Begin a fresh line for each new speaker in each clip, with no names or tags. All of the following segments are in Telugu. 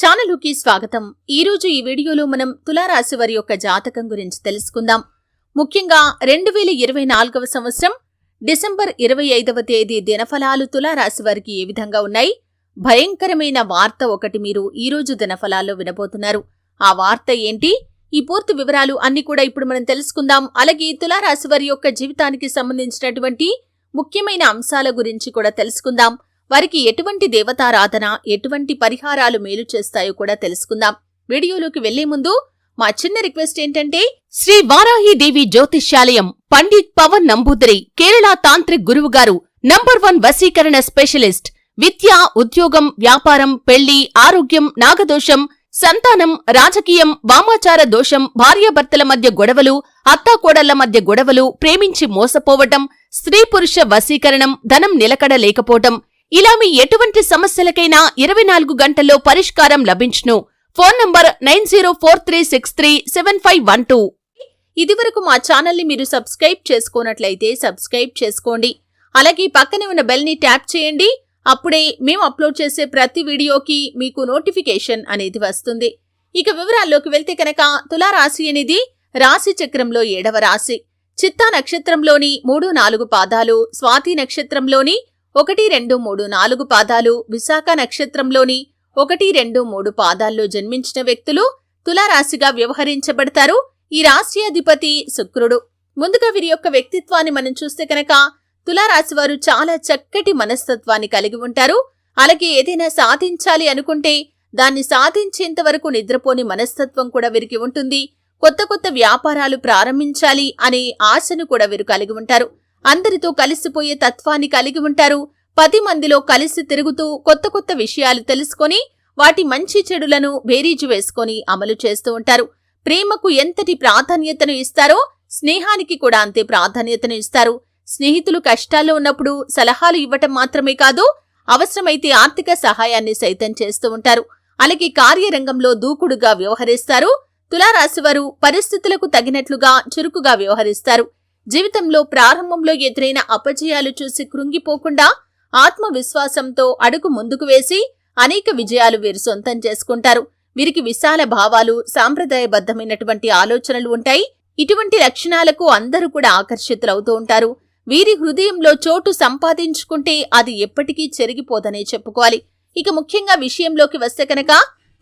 ఛానలుకి స్వాగతం. ఈరోజు ఈ వీడియోలో మనం తులారాశి వారి యొక్క జాతకం గురించి తెలుసుకుందాం. ముఖ్యంగా రెండు వేల ఇరవై నాలుగవ సంవత్సరం డిసెంబర్ ఇరవై ఐదవ తేదీ దినఫలాలు తులారాశి వారికి ఏ విధంగా ఉన్నాయి? భయంకరమైన వార్త ఒకటి మీరు ఈ రోజు దినఫలాల్లో వినబోతున్నారు. ఆ వార్త ఏంటి? ఈ పూర్తి వివరాలు అన్ని కూడా ఇప్పుడు మనం తెలుసుకుందాం. అలాగే తులారాశి వారి యొక్క జీవితానికి సంబంధించినటువంటి ముఖ్యమైన అంశాల గురించి కూడా తెలుసుకుందాం. వారికి ఎటువంటి దేవతారాధన ఎటువంటి పరిహారాలు మేలు చేస్తాయో కూడా తెలుసుకుందాం. వీడియోలోకి వెళ్ళే ముందు మా చిన్న రిక్వెస్ట్ ఏంటంటే శ్రీ వారాహిదేవి జ్యోతిష్యాలయం పండిత్ పవన్ నంబూదరి కేరళ తాంత్రిక్ గురువు గారు నంబర్ వన్ వశీకరణ స్పెషలిస్ట్ విద్య ఉద్యోగం వ్యాపారం పెళ్ళి ఆరోగ్యం నాగదోషం సంతానం రాజకీయం వామాచార దోషం భార్యాభర్తల మధ్య గొడవలు అత్తాకోడళ్ళ మధ్య గొడవలు ప్రేమించి మోసపోవటం స్త్రీ పురుష వశీకరణం ధనం నిలకడ లేకపోవటం ఇలా మీ ఎటువంటి సమస్యలకైనా ఇరవై నాలుగు గంటల్లో పరిష్కారం లభించును. Phone number nine zero four three six three seven five one two. ఇదివరకు మా ఛానల్ని మీరు సబ్స్క్రైబ్ చేసుకోనట్లయితే సబ్స్క్రైబ్ చేసుకోండి. అలాగే పక్కనే ఉన్న బెల్ని ట్యాప్ చేయండి. అప్పుడే మేము అప్లోడ్ చేసే ప్రతి వీడియోకి మీకు నోటిఫికేషన్ అనేది వస్తుంది. ఇక వివరాల్లోకి వెళ్తే కనుక తులారాశి అనేది రాశి చక్రంలో ఏడవ రాశి. చిత్తా నక్షత్రంలోని మూడు నాలుగు పాదాలు స్వాతి నక్షత్రంలోని ఒకటి రెండు మూడు నాలుగు పాదాలు విశాఖ నక్షత్రంలోని ఒకటి రెండు మూడు పాదాల్లో జన్మించిన వ్యక్తులు తులారాశిగా వ్యవహరించబడతారు. ఈ రాశి అధిపతి శుక్రుడు. ముందుగా వీరి యొక్క వ్యక్తిత్వాన్ని మనం చూస్తే కనుక తులారాశి వారు చాలా చక్కటి మనస్తత్వాన్ని కలిగి ఉంటారు. అలాగే ఏదైనా సాధించాలి అనుకుంటే దాన్ని సాధించేంత వరకు నిద్రపోని మనస్తత్వం కూడా వీరికి ఉంటుంది. కొత్త కొత్త వ్యాపారాలు ప్రారంభించాలి అనే ఆశను కూడా వీరు కలిగి ఉంటారు. అందరితో కలిసిపోయే తత్వాన్ని కలిగి ఉంటారు. పది మందిలో కలిసి తిరుగుతూ కొత్త కొత్త విషయాలు తెలుసుకొని వాటి మంచి చెడులను బేరీజు వేసుకొని అమలు చేస్తూ ఉంటారు. ప్రేమకు ఎంతటి ప్రాధాన్యతను ఇస్తారో స్నేహానికి కూడా అంతే ప్రాధాన్యతను ఇస్తారు. స్నేహితులు కష్టాల్లో ఉన్నప్పుడు సలహాలు ఇవ్వటం మాత్రమే కాదు అవసరమైతే ఆర్థిక సహాయాన్ని సైతం చేస్తూ ఉంటారు. అలాగే కార్యరంగంలో దూకుడుగా వ్యవహరిస్తారు. తులారాశివారు పరిస్థితులకు తగినట్లుగా చురుకుగా వ్యవహరిస్తారు. జీవితంలో ప్రారంభంలో ఎదురైన అపజయాలు చూసి కృంగిపోకుండా ఆత్మవిశ్వాసంతో అడుగు ముందుకు వేసి అనేక విజయాలు వీరు సొంతం చేసుకుంటారు. వీరికి విశాల భావాలు సాంప్రదాయబద్ధమైనటువంటి ఆలోచనలు ఉంటాయి. ఇటువంటి లక్షణాలకు అందరూ కూడా ఆకర్షితులవుతూ ఉంటారు. వీరి హృదయంలో చోటు సంపాదించుకుంటే అది ఎప్పటికీ చెరిగిపోదనే చెప్పుకోవాలి. ఇక ముఖ్యంగా విషయంలోకి వస్తే కనుక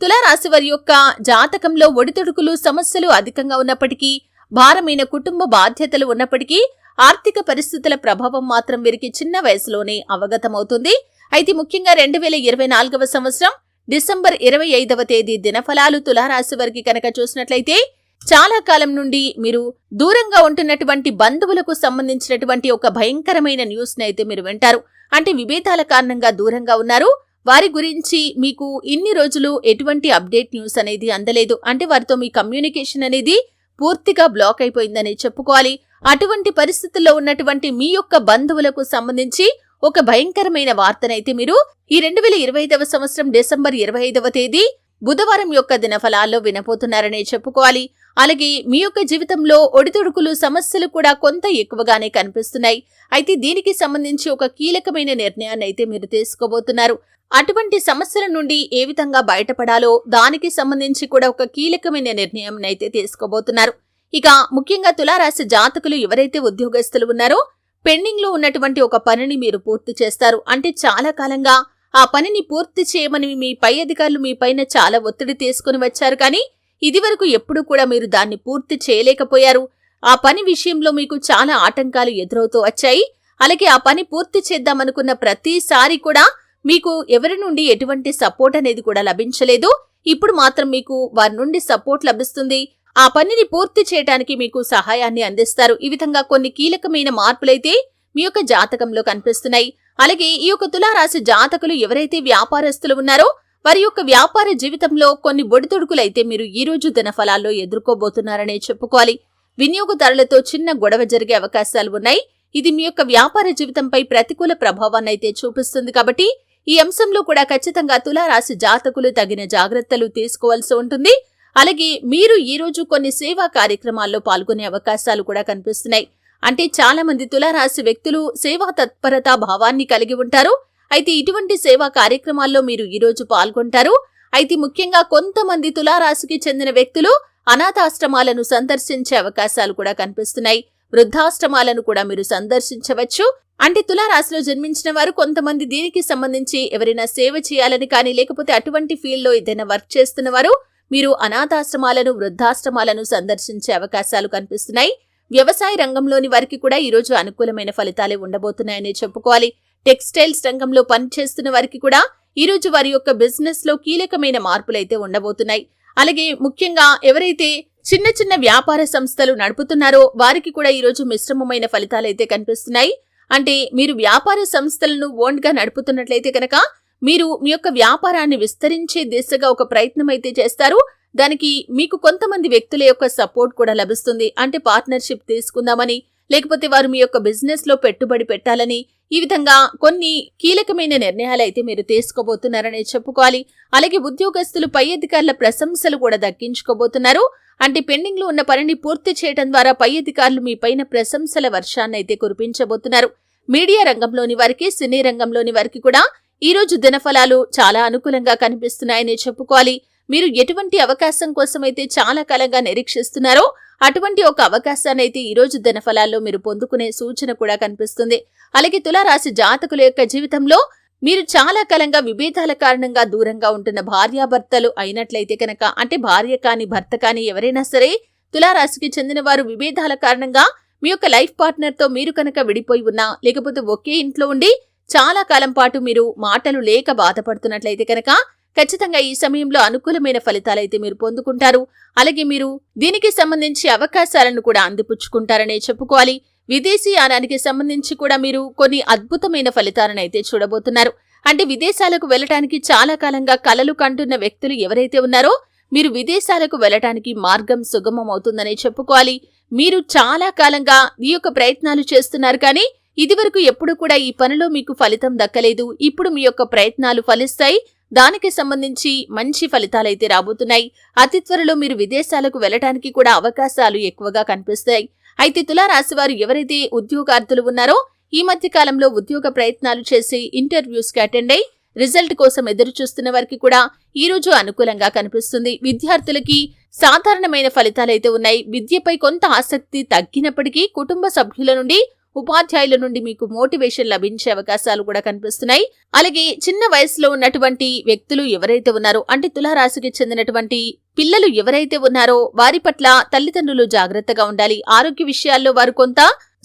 తులారాశి వారి యొక్క జాతకంలో ఒడితొడుకులు సమస్యలు అధికంగా ఉన్నప్పటికీ భారమైన కుటుంబ బాధ్యతలు ఉన్నప్పటికీ ఆర్థిక పరిస్థితుల ప్రభావం మాత్రం వీరికి చిన్న వయసులోనే అవగతమవుతుంది. అయితే ముఖ్యంగా రెండు వేల ఇరవై నాలుగవ సంవత్సరం డిసెంబర్ ఇరవై ఐదవ తేదీ దినఫలాలు తులారాశి వారికి కనుక చూసినట్లయితే చాలా కాలం నుండి మీరు దూరంగా ఉంటున్నటువంటి బంధువులకు సంబంధించినటువంటి ఒక భయంకరమైన న్యూస్ అయితే మీరు వింటారు. అంటే విభేదాల కారణంగా దూరంగా ఉన్నారు. వారి గురించి మీకు ఇన్ని రోజులు ఎటువంటి అప్డేట్ న్యూస్ అనేది అందలేదు. అంటే వారితో మీ కమ్యూనికేషన్ అనేది పూర్తిగా బ్లాక్ అయిపోయిందని చెప్పుకోవాలి. అటువంటి పరిస్థితుల్లో ఉన్నటువంటి మీ యొక్క బంధువులకు సంబంధించి ఒక భయంకరమైన వార్తనైతే మీరు ఈ రెండు వేల ఇరవై ఐదవ సంవత్సరం డిసెంబర్ ఇరవై ఐదవ తేదీ బుధవారం యొక్క దినఫలాల్లో వినపోతున్నారనే చెప్పుకోవాలి. అలాగే మీ యొక్క జీవితంలో ఒడిదుడుకులు సమస్యలు కూడా కొంత ఎక్కువగానే కనిపిస్తున్నాయి. అయితే దీనికి సంబంధించి ఒక కీలకమైన నిర్ణయాన్ని అయితే మీరు తీసుకోబోతున్నారు. అటువంటి సమస్యల నుండి ఏ విధంగా బయటపడాలో దానికి సంబంధించి కూడా ఒక కీలకమైన నిర్ణయం అయితే తీసుకోబోతున్నారు. ఇక ముఖ్యంగా తులారాశి జాతకులు ఎవరైతే ఉద్యోగస్తులు ఉన్నారో పెండింగ్లో ఉన్నటువంటి ఒక పనిని మీరు పూర్తి చేస్తారు. అంటే చాలా కాలంగా ఆ పనిని పూర్తి చేయమని మీ పై అధికారులు మీ పైన చాలా ఒత్తిడి తీసుకుని వచ్చారు. కానీ ఇదివరకు ఎప్పుడూ కూడా మీరు దాన్ని పూర్తి చేయలేకపోయారు. ఆ పని విషయంలో మీకు చాలా ఆటంకాలు ఎదురవుతూ వచ్చాయి. అలాగే ఆ పని పూర్తి చేద్దామనుకున్న ప్రతిసారి కూడా మీకు ఎవరి నుండి ఎటువంటి సపోర్ట్ అనేది కూడా లభించలేదు. ఇప్పుడు మాత్రం మీకు వారి నుండి సపోర్ట్ లభిస్తుంది. ఆ పనిని పూర్తి చేయడానికి మీకు సహాయాన్ని అందిస్తారు. ఈ విధంగా కొన్ని కీలకమైన మార్పులైతే మీ యొక్క జాతకంలో కనిపిస్తున్నాయి. అలాగే ఈ యొక్క తులారాశి జాతకులు ఎవరైతే వ్యాపారస్తులు ఉన్నారో వారి యొక్క వ్యాపార జీవితంలో కొన్ని ఒడిదుడుకులైతే మీరు ఈ రోజు దినఫలాల్లో ఎదుర్కోబోతున్నారనే చెప్పుకోవాలి. వినియోగదారులతో చిన్న గొడవ జరిగే అవకాశాలు ఉన్నాయి. ఇది మీ యొక్క వ్యాపార జీవితంపై ప్రతికూల ప్రభావాన్ని అయితే చూపిస్తుంది కాబట్టి ఈ అంశంలో కూడా ఖచ్చితంగా తులారాశి జాతకులు తగిన జాగ్రత్తలు తీసుకోవాల్సి ఉంటుంది. అలాగే మీరు ఈ రోజు కొన్ని సేవా కార్యక్రమాల్లో పాల్గొనే అవకాశాలు కూడా కనిపిస్తున్నాయి. అంటే చాలా మంది తులారాశి వ్యక్తులు సేవా తత్పరత భావాన్ని కలిగి ఉంటారు. అయితే ఇటువంటి సేవా కార్యక్రమాల్లో మీరు ఈ రోజు పాల్గొంటారు. అయితే ముఖ్యంగా కొంతమంది తులారాశికి చెందిన వ్యక్తులు అనాథాశ్రమాలను సందర్శించే అవకాశాలు కూడా కనిపిస్తున్నాయి. వృద్ధాశ్రమాలను కూడా మీరు సందర్శించవచ్చు. అంటే తులారాశిలో జన్మించిన వారు కొంతమంది దీనికి సంబంధించి ఎవరైనా సేవ చేయాలని కానీ లేకపోతే అటువంటి ఫీల్డ్లో ఏదైనా వర్క్ చేస్తున్న వారు మీరు అనాథాశ్రమాలను వృద్ధాశ్రమాలను సందర్శించే అవకాశాలు కనిపిస్తున్నాయి. వ్యవసాయ రంగంలోని వారికి కూడా ఈరోజు అనుకూలమైన ఫలితాలే ఉండబోతున్నాయని చెప్పుకోవాలి. టెక్స్టైల్స్ రంగంలో పనిచేస్తున్న వారికి కూడా ఈరోజు వారి యొక్క బిజినెస్లో కీలకమైన మార్పులైతే ఉండబోతున్నాయి. అలాగే ముఖ్యంగా ఎవరైతే చిన్న చిన్న వ్యాపార సంస్థలు నడుపుతున్నారో వారికి కూడా ఈ రోజు మిశ్రమమైన ఫలితాలైతే కనిపిస్తున్నాయి. అంటే మీరు వ్యాపార సంస్థలను ఓన్గా నడుపుతున్నట్లయితే కనుక మీరు మీ యొక్క వ్యాపారాన్ని విస్తరించే దిశగా ఒక ప్రయత్నం అయితే చేస్తారు. దానికి మీకు కొంతమంది వ్యక్తుల యొక్క సపోర్ట్ కూడా లభిస్తుంది. అంటే పార్ట్నర్షిప్ తీసుకుందామని లేకపోతే వారు మీ యొక్క బిజినెస్లో పెట్టుబడి పెట్టాలని ఈ విధంగా కొన్ని కీలకమైన నిర్ణయాలు అయితే మీరు తీసుకోబోతున్నారనే చెప్పుకోవాలి. అలాగే ఉద్యోగస్తులు పై అధికారుల ప్రశంసలు కూడా దక్కించుకోబోతున్నారు. అంటే పెండింగ్లో ఉన్న పనిని పూర్తి చేయడం ద్వారా పై అధికారులు మీ పైన ప్రశంసల వర్షాన్ని అయితే కురిపించబోతున్నారు. మీడియా రంగంలోని వారికి సినీ రంగంలోని వారికి కూడా ఈ రోజు దినఫలాలు చాలా అనుకూలంగా కనిపిస్తున్నాయని చెప్పుకోవాలి. మీరు ఎటువంటి అవకాశం కోసమైతే చాలా కాలంగా నిరీక్షిస్తున్నారో అటువంటి ఒక అవకాశాన్ని అయితే ఈరోజు ధనఫలాల్లో మీరు పొందుకునే సూచన కూడా కనిపిస్తుంది. అలాగే తులారాశి జాతకుల యొక్క జీవితంలో మీరు చాలా కాలంగా విభేదాల కారణంగా దూరంగా ఉంటున్న భార్యాభర్తలు అయినట్లయితే కనుక అంటే భార్య కాని భర్త కాని ఎవరైనా సరే తులారాశికి చెందిన వారు విభేదాల కారణంగా మీ యొక్క లైఫ్ పార్ట్నర్తో మీరు కనుక విడిపోయి ఉన్నా లేకపోతే ఒకే ఇంట్లో ఉండి చాలా కాలం పాటు మీరు మాటలు లేక బాధపడుతున్నట్లయితే కనుక ఖచ్చితంగా ఈ సమయంలో అనుకూలమైన ఫలితాలైతే మీరు పొందుకుంటారు. అలాగే మీరు దీనికి సంబంధించి అవకాశాలను కూడా అందిపుచ్చుకుంటారనే చెప్పుకోవాలి. విదేశీ యానానికి సంబంధించి కూడా మీరు కొన్ని అద్భుతమైన ఫలితాలను అయితే చూడబోతున్నారు. అంటే విదేశాలకు వెళ్ళటానికి చాలా కాలంగా కలలు కంటున్న వ్యక్తులు ఎవరైతే ఉన్నారో మీరు విదేశాలకు వెళ్ళటానికి మార్గం సుగమం అవుతుందనే చెప్పుకోవాలి. మీరు చాలా కాలంగా ఈ యొక్క ప్రయత్నాలు చేస్తున్నారు కానీ ఇదివరకు ఎప్పుడు కూడా ఈ పనిలో మీకు ఫలితం దక్కలేదు. ఇప్పుడు మీ యొక్క ప్రయత్నాలు ఫలిస్తాయి. దానికి సంబంధించి మంచి ఫలితాలైతే రాబోతున్నాయి. అతి త్వరలో మీరు విదేశాలకు వెళ్ళటానికి కూడా అవకాశాలు ఎక్కువగా కనిపిస్తాయి. అయితే తులారాశి వారు ఎవరైతే ఉద్యోగార్థులు ఉన్నారో ఈ మధ్య కాలంలో ఉద్యోగ ప్రయత్నాలు చేసి ఇంటర్వ్యూస్కి అటెండ్ అయి రిజల్ట్ కోసం ఎదురు చూస్తున్న వారికి కూడా ఈ రోజు అనుకూలంగా కనిపిస్తుంది. విద్యార్థులకి సాధారణమైన ఫలితాలైతే ఉన్నాయి. విద్యపై కొంత ఆసక్తి తగ్గినప్పటికీ కుటుంబ సభ్యుల నుండి ఉపాధ్యాయుల నుండి మీకు మోటివేషన్ లభించే అవకాశాలు కూడా కనిపిస్తున్నాయి. అలాగే చిన్న వయసులో ఉన్నటువంటి వ్యక్తులు ఎవరైతే ఉన్నారో అంటే తులారాశికి చెందినటువంటి పిల్లలు ఎవరైతే ఉన్నారో వారి పట్ల తల్లిదండ్రులు జాగ్రత్తగా ఉండాలి. ఆరోగ్య విషయాల్లో వారు కొంత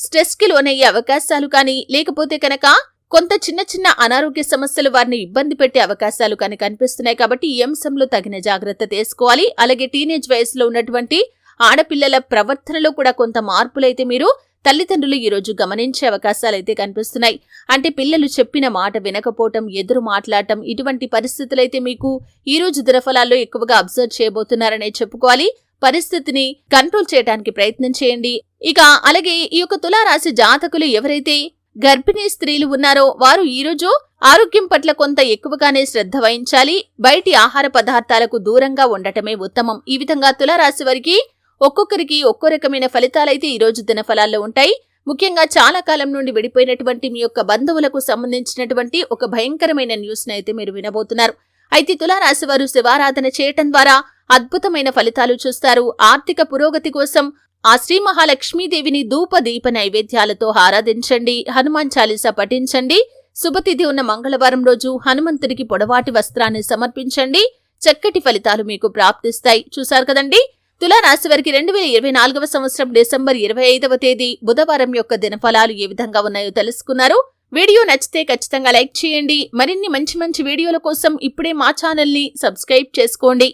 స్ట్రెస్కి లోనయ్యే అవకాశాలు కానీ లేకపోతే కనుక కొంత చిన్న చిన్న అనారోగ్య సమస్యలు వారిని ఇబ్బంది పెట్టే అవకాశాలు కానీ కనిపిస్తున్నాయి. కాబట్టి ఈ అంశంలో తగిన జాగ్రత్త తీసుకోవాలి. అలాగే టీనేజ్ వయసులో ఉన్నటువంటి ఆడపిల్లల ప్రవర్తనలో కూడా కొంత మార్పులైతే మీరు తల్లిదండ్రులు ఈరోజు గమనించే అవకాశాలైతే కనిపిస్తున్నాయి. అంటే పిల్లలు చెప్పిన మాట వినకపోవటం ఎదురు మాట్లాడటం ఇటువంటి పరిస్థితులైతే మీకు ఈ రోజు దినఫలాల్లో ఎక్కువగా అబ్జర్వ్ చేయబోతున్నారనే చెప్పుకోవాలి. పరిస్థితిని కంట్రోల్ చేయడానికి ప్రయత్నం చేయండి. ఇక అలాగే ఈ యొక్క తులారాశి జాతకులు ఎవరైతే గర్భిణీ స్త్రీలు ఉన్నారో వారు ఈరోజు ఆరోగ్యం పట్ల కొంత ఎక్కువగానే శ్రద్ధ వహించాలి. బయటి ఆహార పదార్థాలకు దూరంగా ఉండటమే ఉత్తమం. ఈ విధంగా తులారాశి వారికి ఒక్కొక్కరికి ఒక్కో రకమైన ఫలితాలైతే ఈ రోజు దినఫలాల్లో ఉంటాయి. ముఖ్యంగా చాలా కాలం నుండి విడిపోయినటువంటి మీ యొక్క బంధువులకు సంబంధించినటువంటి ఒక భయంకరమైన న్యూస్ అయితే మీరు వినబోతున్నారు. అయితే తులారాశి వారు శివారాధన చేయటం ద్వారా అద్భుతమైన ఫలితాలు చూస్తారు. ఆర్థిక పురోగతి కోసం ఆ శ్రీ మహాలక్ష్మీదేవిని ధూప దీప నైవేద్యాలతో ఆరాధించండి. హనుమాన్ చాలీసా పఠించండి. శుభతిథి ఉన్న మంగళవారం రోజు హనుమంతుడికి పొడవాటి వస్త్రాన్ని సమర్పించండి. చక్కటి ఫలితాలు మీకు ప్రాప్తిస్తాయి. చూశారు కదండీ? తులారాశి వారికి రెండు వేల ఇరవై నాలుగవ సంవత్సరం డిసెంబర్ ఇరవై ఐదవ తేదీ బుధవారం యొక్క దినఫలాలు ఏ విధంగా ఉన్నాయో తెలుసుకున్నారు. వీడియో నచ్చితే ఖచ్చితంగా లైక్ చేయండి. మరిన్ని మంచి మంచి వీడియోల కోసం ఇప్పుడే మా ఛానల్ని సబ్స్క్రైబ్ చేసుకోండి.